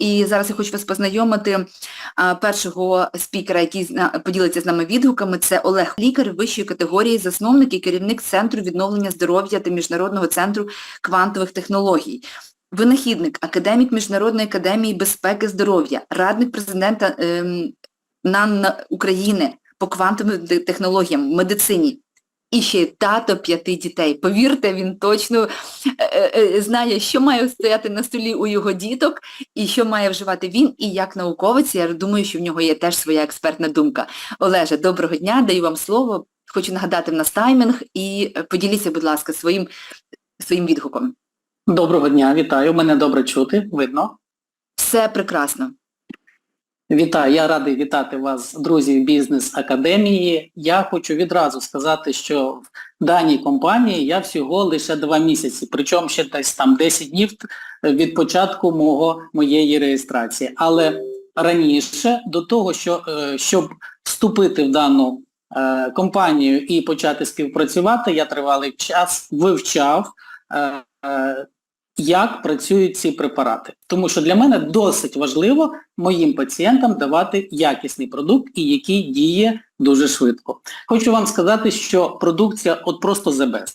І зараз я хочу вас познайомити першого спікера, який поділиться з нами відгуками. Це Олег Лікар вищої категорії, засновник і керівник Центру відновлення здоров'я та Міжнародного центру квантових технологій. Винахідник, академік Міжнародної академії безпеки здоров'я, радник президента ем, НАН України по квантовим те- технологіям, медицині. І ще й тато п'яти дітей. Повірте, він точно е, е, знає, що має стояти на столі у його діток, і що має вживати він, і як науковець, я думаю, що в нього є теж своя експертна думка. Олеже, доброго дня, даю вам слово. Хочу нагадати в нас таймінг і е, поділіться, будь ласка, своїм, своїм відгуком. Доброго дня, вітаю. Мене добре чути, видно. Все прекрасно. Вітаю, я радий вітати вас, друзі бізнес академії. Я хочу відразу сказати, що в даній компанії я всього лише два місяці, причому ще десь там 10 днів від початку мого, моєї реєстрації. Але раніше до того, що, е, щоб вступити в дану е, компанію і почати співпрацювати, я тривалий час вивчав е, як працюють ці препарати. Тому що для мене досить важливо моїм пацієнтам давати якісний продукт і який діє дуже швидко. Хочу вам сказати, що продукція от просто the best.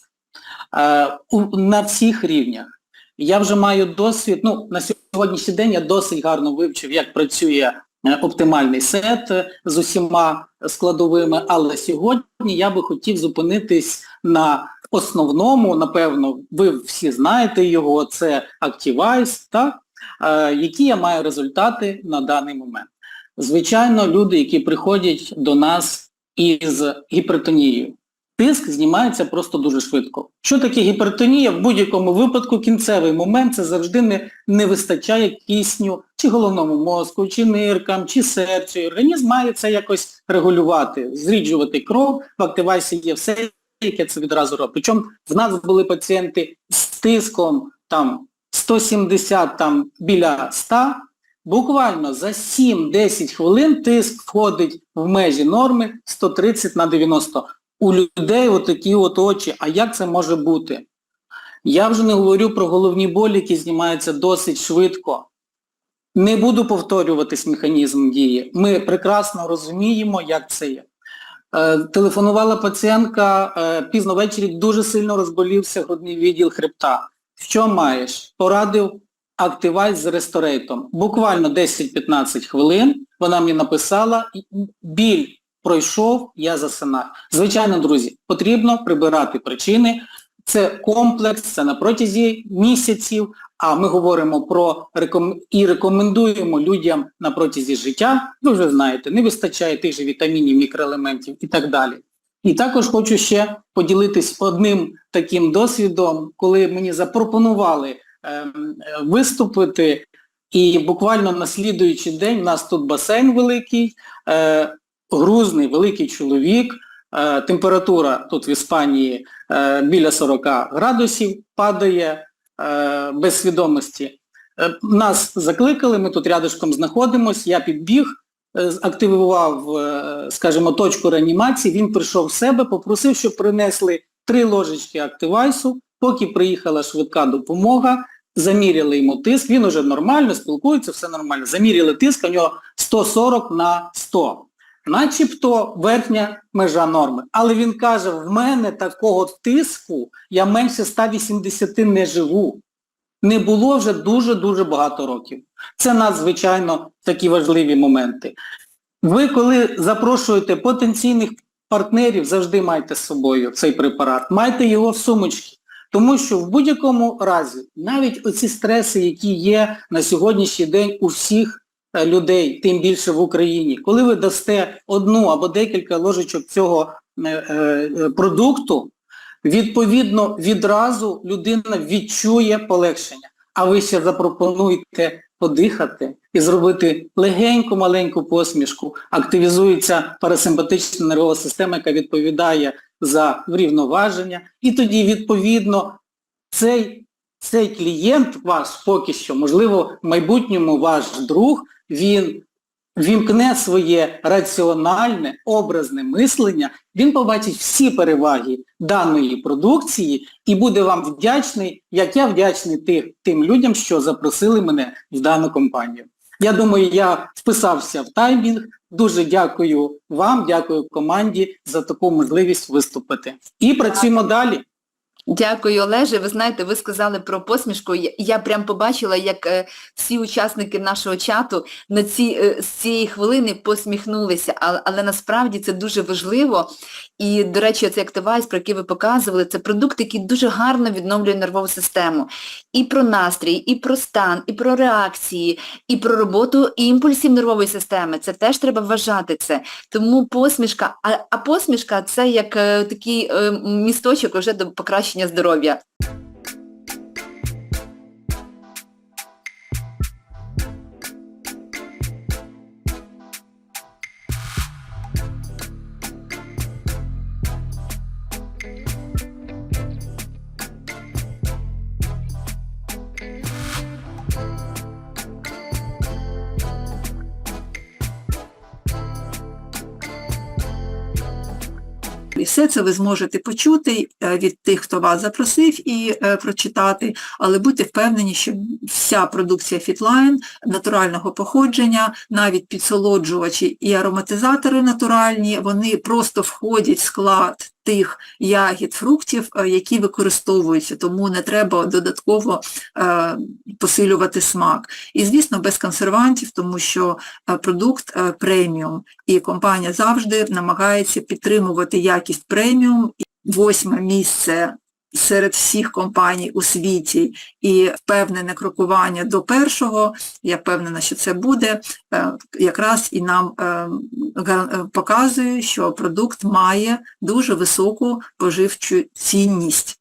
Е, на всіх рівнях. Я вже маю досвід, ну, на сьогоднішній день я досить гарно вивчив, як працює е, оптимальний сет е, з усіма складовими, але сьогодні я би хотів зупинитись на основному, напевно, ви всі знаєте його, це Activize, так? Е, які я маю результати на даний момент. Звичайно, люди, які приходять до нас із гіпертонією. Тиск знімається просто дуже швидко. Що таке гіпертонія? В будь-якому випадку кінцевий момент це завжди не, не вистачає кисню чи головному мозку, чи ниркам, чи серцю. І Організм має це якось регулювати, зріджувати кров, в активайсі є все, яке це відразу робить. Причому в нас були пацієнти з тиском там 170 там біля 100, буквально за 7-10 хвилин тиск входить в межі норми 130 на 90. У людей отакі от очі, а як це може бути? Я вже не говорю про головні болі, які знімаються досить швидко. Не буду повторюватись механізм дії. Ми прекрасно розуміємо, як це є. Е, телефонувала пацієнтка, е, пізно ввечері дуже сильно розболівся грудний відділ хребта. Що маєш? Порадив Activite з ресторейтом. Буквально 10-15 хвилин вона мені написала, біль пройшов, я засинаю. Звичайно, друзі, потрібно прибирати причини. Це комплекс, це на протязі місяців, а ми говоримо про і рекомендуємо людям на протязі життя, ви вже знаєте, не вистачає тих же вітамінів, мікроелементів і так далі. І також хочу ще поділитись одним таким досвідом, коли мені запропонували е, виступити, і буквально на слідуючий день у нас тут басейн великий, е, грузний, великий чоловік, е, температура тут в Іспанії е, біля 40 градусів падає е, без свідомості. Е, нас закликали, ми тут рядышком знаходимося, я підбіг, активував, е, скажімо, точку реанімації, він прийшов в себе, попросив, щоб принесли три ложечки активайсу, поки приїхала швидка допомога, заміряли йому тиск, він уже нормально, спілкується, все нормально. Заміряли тиск, у нього 140 на 100. Начебто верхня межа норми. Але він каже, в мене такого тиску, я менше 180 не живу. Не було вже дуже-дуже багато років. Це надзвичайно такі важливі моменти. Ви коли запрошуєте потенційних партнерів, завжди майте з собою цей препарат, майте його в сумочці. Тому що в будь-якому разі, навіть оці стреси, які є на сьогоднішній день у всіх е, людей, тим більше в Україні, коли ви дасте одну або декілька ложечок цього е, е, продукту, відповідно відразу людина відчує полегшення. А ви ще запропонуєте подихати і зробити легеньку маленьку посмішку, активізується парасимпатична нервова система, яка відповідає за врівноваження. І тоді, відповідно, цей, цей клієнт ваш поки що, можливо, в майбутньому ваш друг, він вімкне своє раціональне, образне мислення, він побачить всі переваги даної продукції і буде вам вдячний, як я вдячний тих, тим людям, що запросили мене в дану компанію. Я думаю, я вписався в таймінг. Дуже дякую вам, дякую команді за таку можливість виступити. І працюємо далі. Дякую, Олеже. Ви знаєте, ви сказали про посмішку. Я, я прям побачила, як е, всі учасники нашого чату на ці, е, з цієї хвилини посміхнулися, але, але насправді це дуже важливо. І, до речі, цей активайз, про який ви показували, це продукт, який дуже гарно відновлює нервову систему. І про настрій, і про стан, і про реакції, і про роботу імпульсів нервової системи. Це теж треба вважати це. Тому посмішка, а, а посмішка це як е, такий е, місточок вже до покращення здоров'я. І все це ви зможете почути е, від тих, хто вас запросив і е, прочитати, але будьте впевнені, що вся продукція Fitline натурального походження, навіть підсолоджувачі і ароматизатори натуральні, вони просто входять в склад тих ягід, фруктів, е, які використовуються, тому не треба додатково е, посилювати смак. І, звісно, без консервантів, тому що е, продукт преміум, і компанія завжди намагається підтримувати якість преміум. Восьме місце серед всіх компаній у світі і впевнене крокування до першого, я впевнена, що це буде, е, якраз і нам е, е, показує, що продукт має дуже високу поживчу цінність.